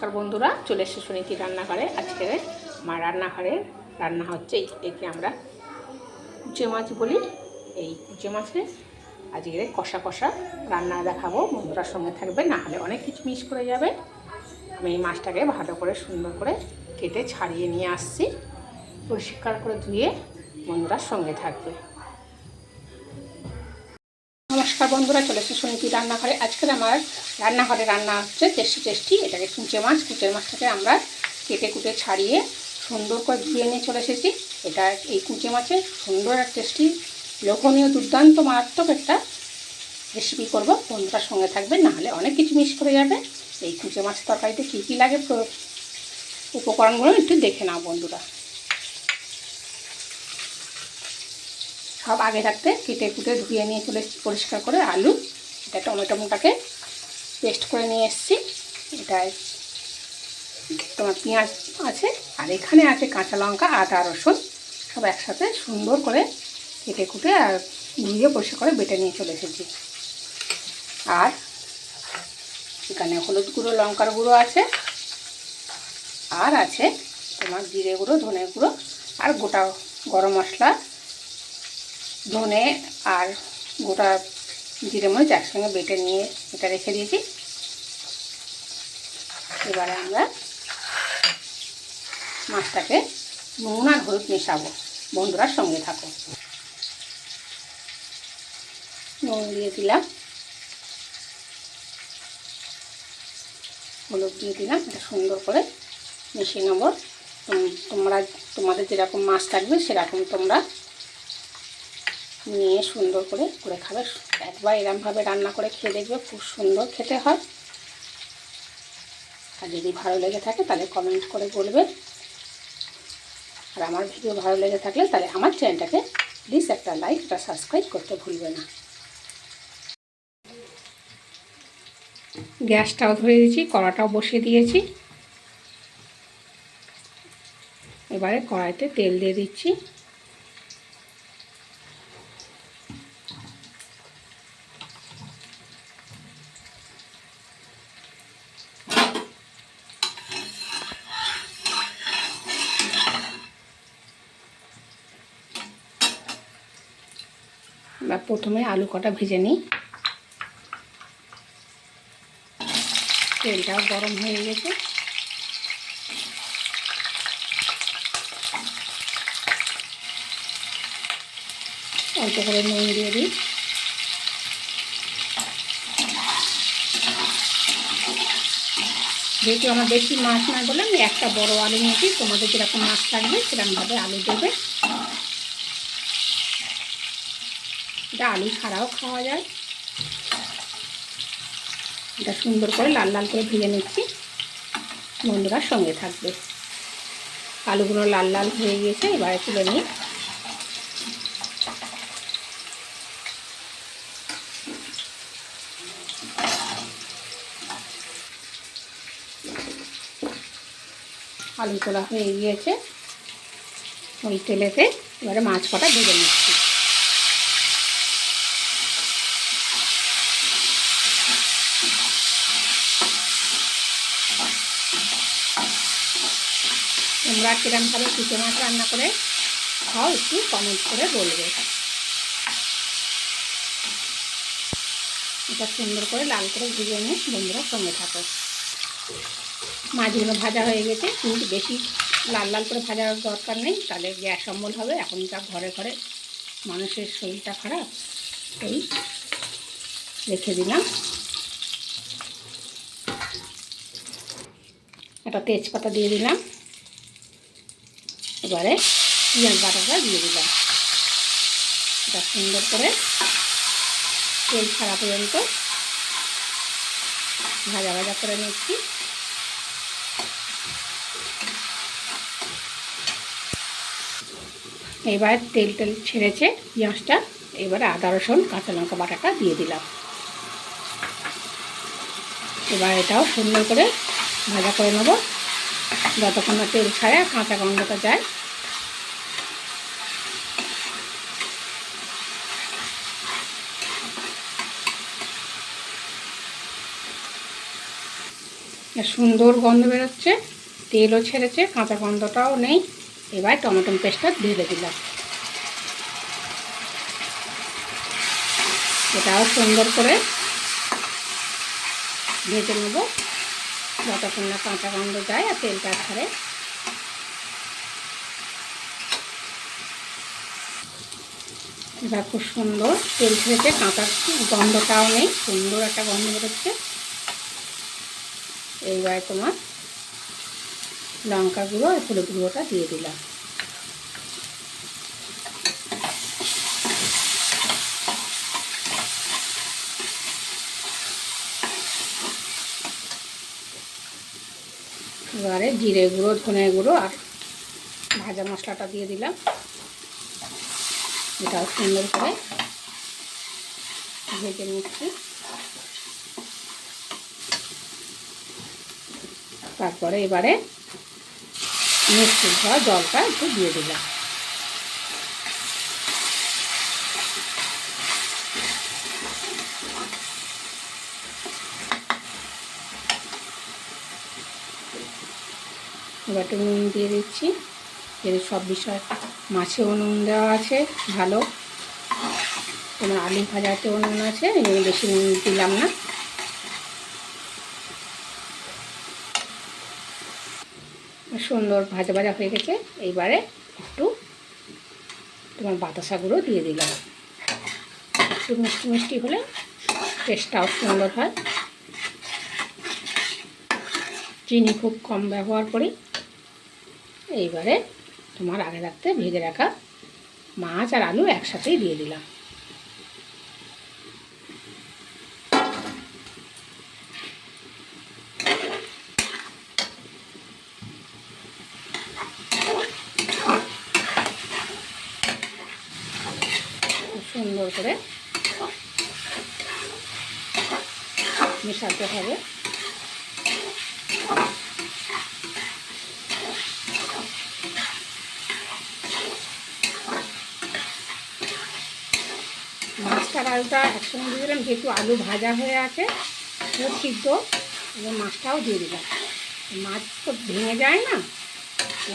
নমস্কার বন্ধুরা, চলে এসে শুনেছি রান্নাঘরে। আজকে আমার রান্নাঘরে রান্না হচ্ছে একে আমরা কুচে মাছ বলি। এই কুচে মাছে আজকে কষা কষা রান্না দেখাবো। বন্ধুরা সঙ্গে থাকবে, না হলে অনেক কিছু মিস করে যাবে। আমি এই মাছটাকে ভালো করে সুন্দর করে কেটে ছাড়িয়ে নিয়ে আসছি। পরিষ্কার করে ধুয়ে বন্ধুরা সঙ্গে থাকবে। নমস্কার বন্ধুরা, চলে এসে শুনেছি রান্নাঘরে। আজকের আমার রান্নাঘরে রান্না হচ্ছে টেস্টি টেস্টি, এটাকে কুঁচে মাছ, কুঁচে মাছটাকে আমরা কেটে কুটে ছাড়িয়ে সুন্দর করে ধুয়ে নিয়ে চলে এসেছি। এটা এই কুঁচে মাছের সুন্দর আর টেস্টি, লোভনীয়, দুর্দান্ত, মারাত্মক একটা রেসিপি করব। বন্ধুরা সঙ্গে থাকবে নাহলে অনেক কিছু মিস করে যাবে। এই কুঁচে মাছ তরকারিতে কী কী লাগে উপকরণগুলো একটু দেখে নাও বন্ধুরা। সব আগে থাকতে কেটে কুটে ধুয়ে নিয়ে চলে এসেছি পরিষ্কার করে আলু। এটা টমেটোটাকে পেস্ট করে নিয়ে এসেছি। এটা তোমার পেঁয়াজ আছে আর এখানে আছে কাঁচা লঙ্কা, আদা, রসুন। সব একসাথে সুন্দর করে কেটে কুটে আর ধুয়ে পরিষ্কার করে বেটে নিয়ে চলে এসেছি। আর এখানে হলুদ গুঁড়ো, লঙ্কার গুঁড়ো আছে। আর আছে তোমার জিরে গুঁড়ো, ধনে গুঁড়ো আর গোটা গরম মশলা ধনে আর গোটা জিরে মরিচ একসঙ্গে বেটে নিয়ে এটা রেখে দিয়েছি। এবারে আমরা মাছটাকে নুন আর হলুদ মেশাবো। বন্ধুরার সঙ্গে থাকো। নুন দিয়ে দিলাম। হলুদ দিয়ে দিলাম। এটা সুন্দর করে মিশিয়ে নেব। তোম- তোমরা, তোমাদের যেরকম মাছ থাকবে সেরকম তোমরা নিয়ে সুন্দর করে করে খাবে। একবার এরমভাবে রান্না করে খেয়ে দেখবে খুব সুন্দর খেতে হয়। আর যদি ভালো লেগে থাকে তাহলে কমেন্ট করে বলবে। আর আমার ভিডিও ভালো লেগে থাকলে তাহলে আমার চ্যানেলটাকে প্লিজ একটা লাইক একটা সাবস্ক্রাইব করতে ভুলবে না। গ্যাসটাও ধরে দিয়েছি, কড়াটাও বসিয়ে দিয়েছি। এবারে কড়াইতে তেল দিয়ে দিচ্ছি। বা প্রথমে আলু কটা ভেজে নিই। তেলটাও গরম হয়ে গেছে। অল্প করে নুন দিয়ে দিই। যেহেতু আমার বেশি মাছ না বলে আমি একটা বড় আলু নিয়েছি, তোমাদের যেরকম মাছ থাকবে সেরকমভাবে আলু দেবে। আলু ছাড়াও খাওয়া যায়। এটা সুন্দর করে লাল লাল করে ভেজে নিচ্ছি। বন্ধুরা সঙ্গে থাকবে। আলুগুলো লাল লাল হয়ে গিয়েছে, এবারে তুলে নিই। আলু তোলা হয়ে গিয়েছে। ওই তেলেতে এবারে মাছ কটা ভেজে নিচ্ছি। তোমরা কিরমভাবে কুচে মাছ রান্না করে খাও একটু কমেন্ট করে বলবে। এটা সুন্দর করে লাল করে ভেজে নিয়ে বন্ধুরা সঙ্গে থাকো। মাছগুলো ভাজা হয়ে গেছে, কিন্তু বেশি লাল লাল করে ভাজার দরকার নেই, তাহলে গ্যাস অম্বল হবে, এখন যা ঘরে ঘরে মানুষের শরীরটা খারাপ, এই রেখে দিলাম। একটা তেজপাতা দিয়ে দিলাম। এবারে পেঁয়াজ বাটাটা দিয়ে দিলাম। এটা সুন্দর করে তেল ছাড়া পর্যন্ত ভাজা ভাজা করে নিচ্ছি। এবার তেল তেল ছেড়েছে পেঁয়াজটা, এবারে আদা, রসুন, কাঁচা লঙ্কা বাটাটা দিয়ে দিলাম। এবার এটাও সুন্দর করে ভাজা করে নেব। যতক্ষণ না তেল ছাড়ে কাঁচা গন্ধটা যায় সুন্দর গন্ধ বেরোচ্ছে, তেলও ছেড়েছে, কাঁচা গন্ধটাও নেই। এবার টমেটো পেস্টটা ঢেলে দিলাম। এটাও সুন্দর করে ভেজে নেব। যতক্ষণ না কাঁচা গন্ধ যায় আর তেলটা ছাড়ে। এবার খুব সুন্দর তেল ছেড়েছে, কাঁচা গন্ধটাও নেই, সুন্দর একটা গন্ধ বেরোচ্ছে। এইবার তোমার লঙ্কা গুঁড়ো আর হলুদ গুঁড়োটা দিয়ে দিলাম। এবারে জিরে গুঁড়ো, ধনে গুঁড়ো আর ভাজা মশলাটা দিয়ে দিলাম। এটাও সুন্দর করে ভেজে নিচ্ছি। তারপরে এবারে মিষ্টি ধোয়া জলটা একটু দিয়ে দিলাম। এবার একটু নুন দিয়ে দিচ্ছি। এর সব বিষয় মাছেও নুন দেওয়া আছে, ভালো। তোমার আলু ভাজাতেও নুন আছে বেশি নুন দিলাম না। সুন্দর ভাজা ভাজা হয়ে গেছে। এইবারে একটু তোমার বাতাসা গুঁড়ো দিয়ে দিলাম। একটু মিষ্টি মিষ্টি হলে টেস্টটাও সুন্দর হয়। চিনি খুব কম ব্যবহার করি। এইবারে তোমার আগে রাখতে ভেজে রাখা মাছ আর আলু একসাথেই দিয়ে দিলাম খুব সুন্দর করে মেশাতে হবে। মাছটা আলুটা একসঙ্গে দিয়ে দিলাম, যেহেতু আলু ভাজা হয়ে আছে সিদ্ধ এবং মাছটাও দিয়ে দিলাম। মাছ তো ভেঙে যায় না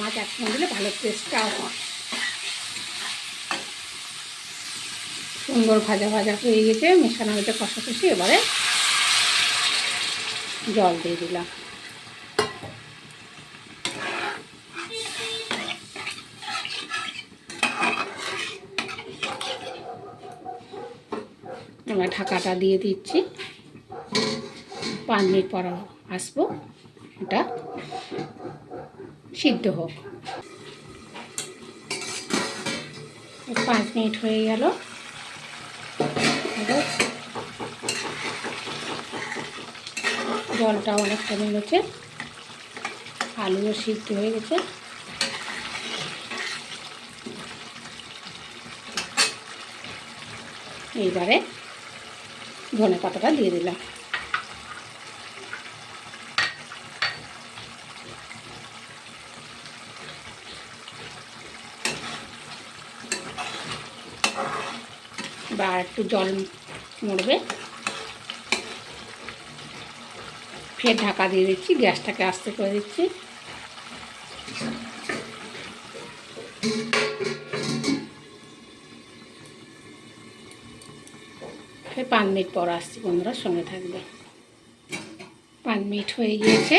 মাছ একসঙ্গে দিলে ভালো টেস্টটাও হয়। সুন্দর ভাজা ভাজা হয়ে গেছে, মেশানো হয়েছে কষাকষি, এবারে জল দিয়ে দিলাম। এবার ঢাকাটা দিয়ে দিচ্ছি। পাঁচ মিনিট পর আসব। এটা সিদ্ধ হোক। পাঁচ মিনিট হয়ে গেল। জলটা অনেকটা নেমেছে। আলুও সিদ্ধ হয়ে গেছে। এইবারে ধনে পাতাটা দিয়ে দিলাম। বা একটু জল মরবে। ফের ঢাকা দিয়ে দিচ্ছি, গ্যাসটাকে আস্তে করে দিচ্ছি। ফের পাঁচ মিনিট পর আসছি বন্ধুরা, সঙ্গে থাকবে। পাঁচ মিনিট হয়ে গিয়েছে।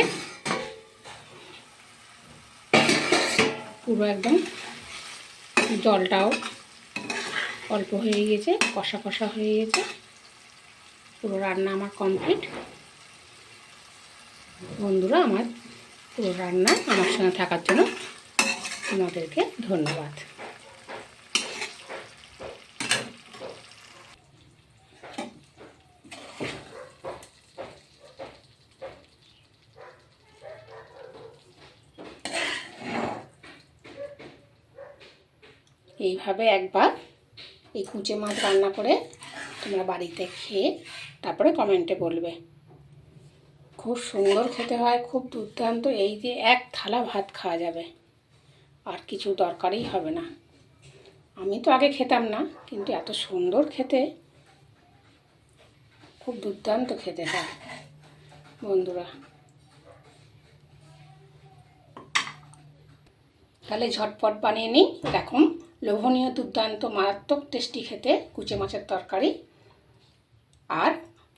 পুরো একদম জলটাও অল্প হয়ে গেছে, কষা কষা হয়ে গেছে। পুরো রান্না আমার কমপ্লিট বন্ধুরা, আমার পুরো রান্না আমার সঙ্গে থাকার জন্য তোমাদেরকে ধন্যবাদ। এইভাবে একবার এই কুচে মাছ রান্না করে তোমরা বাড়িতে খেয়ে তারপরে কমেন্টে বলবে। খুব সুন্দর খেতে হয়, খুব দুর্দান্ত। এই যে এক থালা ভাত খাওয়া যাবে, আর কিছু দরকারই হবে না। আমি তো আগে খেতাম না, কিন্তু এত সুন্দর খেতে, খুব দুর্দান্ত খেতে হয়, বন্ধুরা। তাহলে ঝটপট বানিয়ে নিই এরকম লোভনীয় দুর্দান্ত মারাত্মক টেস্টি খেতে কুচে মাছের তরকারি। আর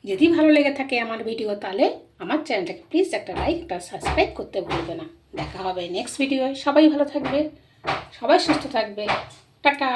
যদি ভালো লেগে থাকে আমার ভিডিও তাহলে আমার চ্যানেলটাকে প্লিজ একটা লাইক একটা সাবস্ক্রাইব করতে ভুলবে না। দেখা হবে নেক্সট ভিডিও সবাই ভালো থাকবে, সবাই সুস্থ থাকবে। টাটা!